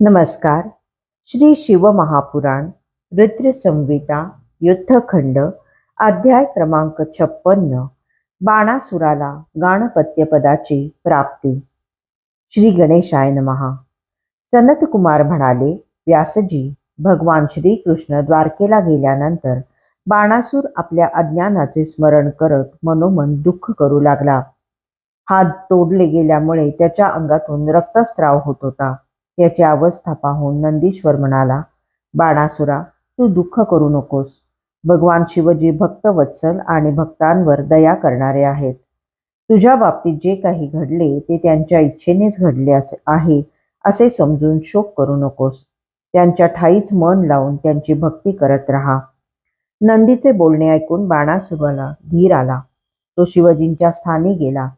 नमस्कार. श्री शिवमहापुराण रुद्र संविता युद्धखंड अध्याय क्रमांक छप्पन्न बाणासुराला गाणपत्यपदाची प्राप्ती. श्री गणेशाय नमहा सनत कुमार म्हणाले व्यासजी भगवान श्रीकृष्ण द्वारकेला गेल्यानंतर बाणासूर आपल्या अज्ञानाचे स्मरण करत मनोमन दुःख करू लागला. हात तोडले गेल्यामुळे त्याच्या अंगातून रक्तस्राव होत होता. त्याची अवस्था पाहून नंदीश्वर म्हणाला बाणासुरा तू दुःख करू नकोस. भगवान शिवजी भक्तवत्सल आणि भक्तांवर दया करणारे आहेत. तुझ्या बाबतीत जे काही घडले ते त्यांच्या इच्छेनेच घडले असे आहे असे समजून शोक करू नकोस. त्यांच्या ठाईच मन लावून त्यांची भक्ती करत राहा. नंदीचे बोलणे ऐकून बाणासुराला धीर आला. तो शिवजींच्या स्थानी गेला.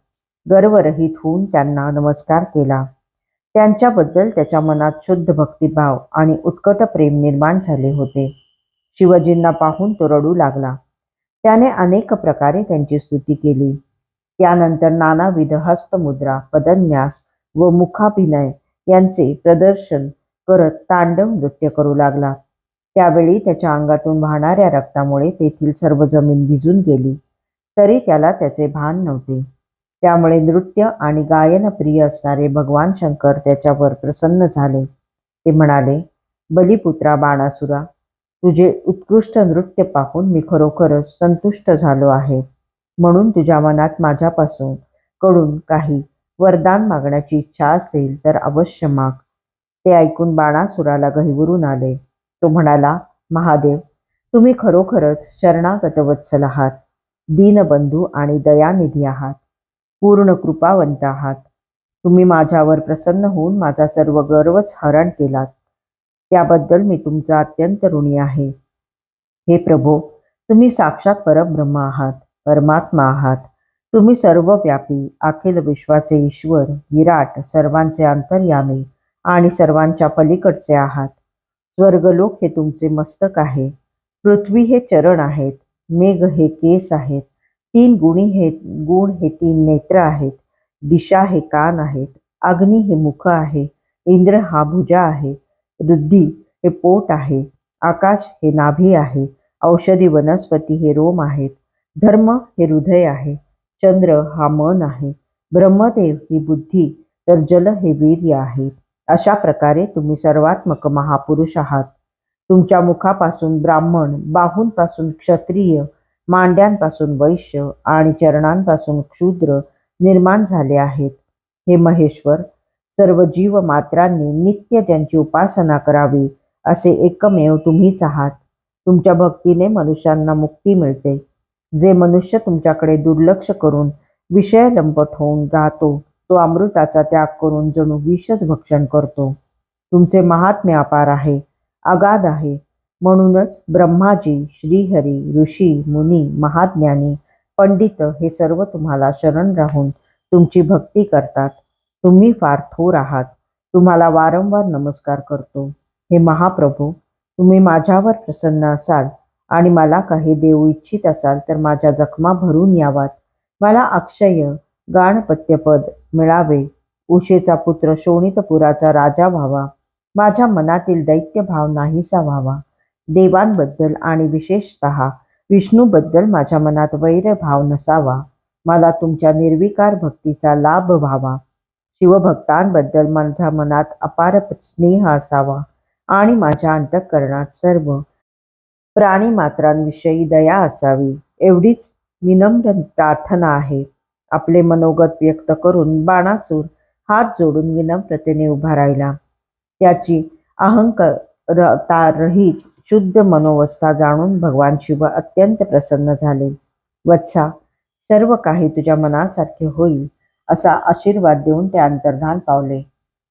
गर्वरहित होऊन त्यांना नमस्कार केला. त्यांच्याबद्दल त्याच्या मनात शुद्ध भक्तिभाव आणि उत्कट प्रेम निर्माण झाले होते. शिवजींना पाहून तो रडू लागला. त्याने अनेक प्रकारे त्यांची स्तुती केली. त्यानंतर नानाविध हस्तमुद्रा पदन्यास व मुखाभिनय यांचे प्रदर्शन करत तांडव नृत्य करू लागला. त्यावेळी त्याच्या अंगातून वाहणाऱ्या रक्तामुळे तेथील सर्व जमीन भिजून गेली. तरी त्याला त्याचे भान नव्हते. त्यामुळे नृत्य आणि गायन प्रिय असणारे भगवान शंकर त्याच्यावर प्रसन्न झाले. ते म्हणाले बलिपुत्रा बाणासुरा तुझे उत्कृष्ट नृत्य पाहून मी खरोखरच संतुष्ट झालो आहे. म्हणून तुझ्या मनात माझ्यापासून कडून काही वरदान मागण्याची इच्छा असेल तर अवश्य माग. ते ऐकून बाणासुराला गहिवरून आले. तो म्हणाला महादेव तुम्ही खरोखरच शरणागत वत्सल आहात. दीनबंधू आणि दयानिधी आहात. पूर्ण कृपावंत आहात. तुम्ही माझ्यावर प्रसन्न होऊन माझा सर्व गर्वच हरण केलात. त्याबद्दल मी तुमचा अत्यंत ऋणी आहे. हे प्रभो तुम्ही साक्षात परब्रह्म आहात परमात्मा आहात. तुम्ही सर्वव्यापी अखिल विश्वाचे ईश्वर विराट सर्वांचे अंतर्यामी आणि सर्वांच्या पलीकडचे आहात. स्वर्गलोक हे तुमचे मस्तक आहे. पृथ्वी हे चरण आहेत. मेघ हे केस आहेत. तीन गुणी हे गुण हे तीन नेत्र आहेत. दिशा हे कान आहेत. अग्नी हे मुख आहे. इंद्र हा भुजा आहे. रुद्धी हे पोट आहे. आकाश हे नाभी आहे. औषधी वनस्पती हे रोम आहेत. धर्म हे हृदय आहे. चंद्र हा मन आहे. ब्रह्मदेव ही बुद्धी तर जल हे वीर्य आहे. अशा प्रकारे तुम्ही सर्वात्मक महापुरुष आहात. तुमच्या मुखापासून ब्राह्मण बाहूंपासून क्षत्रिय मांड्यांपासून वैश्य आणि चरणांपासून क्षुद्र निर्माण झाले आहेत. हे महेश्वर सर्व जीव मात्रांनी नित्य त्यांची उपासना करावी असे एकमेव तुम्हीच आहात. तुमच्या भक्तीने मनुष्यांना मुक्ती मिळते. जे मनुष्य तुमच्याकडे दुर्लक्ष करून विषय लंपट होऊन राहतो तो अमृताचा त्याग करून जणू विषच भक्षण करतो. तुमचे महात्म्य अपार आहे अगाध आहे. म्हणूनच ब्रह्माजी श्रीहरी ऋषी मुनी महाज्ञानी पंडित हे सर्व तुम्हाला शरण राहून तुमची भक्ती करतात. तुम्ही फार थोर आहात. तुम्हाला वारंवार नमस्कार करतो. हे महाप्रभू तुम्ही माझ्यावर प्रसन्न असाल आणि मला काही देऊ इच्छित असाल तर माझ्या जखमा भरून यावात. मला अक्षय गाणपत्यपद मिळावे. उषेचा पुत्र शोणितपुराचा राजा व्हावा. माझ्या मनातील दैत्यभाव नाहीसा व्हावा. देवांबद्दल आणि विशेषतः विष्णूबद्दल माझ्या मनात वैरभाव नसावा. मला तुमच्या निर्विकार भक्तीचा लाभ व्हावा. शिवभक्तांबद्दल माझ्या मनात अपार स्नेह असावा आणि माझ्या अंतःकरणात सर्व प्राणी मात्रांविषयी दया असावी. एवढीच विनम्र प्रार्थना आहे. आपले मनोगत व्यक्त करून बाणासूर हात जोडून विनम्रतेने उभा राहिला. त्याची अहंकारतारहित शुद्ध मनोवस्था जाणून भगवान शिव अत्यंत प्रसन्न झाले. वत्सा सर्व काही तुझ्या मनासारखे होईल असा आशीर्वाद देऊन ते अंतर्धान पावले.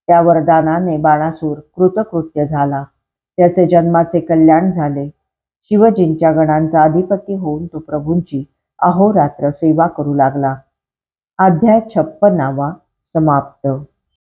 त्या वरदानाने बाणासूर कृतकृत्य झाला. त्याचे जन्माचे कल्याण झाले. शिवजींच्या गणांचा अधिपती होऊन तो प्रभूंची अहोरात्र सेवा करू लागला. अध्याय छप्पनावा समाप्त.